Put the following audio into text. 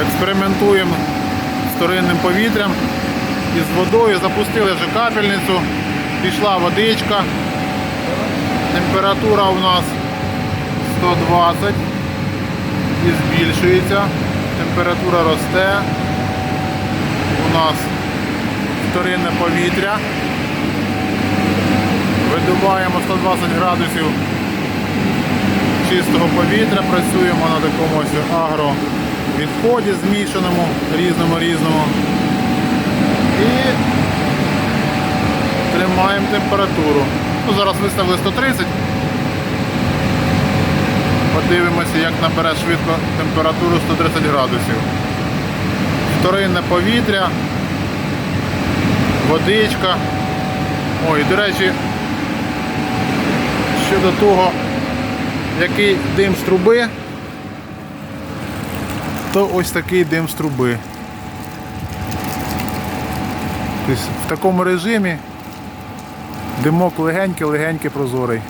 Експериментуємо з вторинним повітрям і з водою. Запустили вже капельницю, пішла водичка. Температура у нас 120 і збільшується. Температура росте. У нас вторинне повітря. Видуваємо 120 градусів чистого повітря, працюємо на такому ось агровідході змішаному, різному різному. І тримаємо температуру. Ну, зараз виставили 130. Подивимося, як набере швидко температуру 130 градусів. Вторинне повітря, водичка. Ой, до речі, щодо того, який дим з труби, то ось такий дим з труби. Тобто в такому режимі димок легенький, легенький прозорий.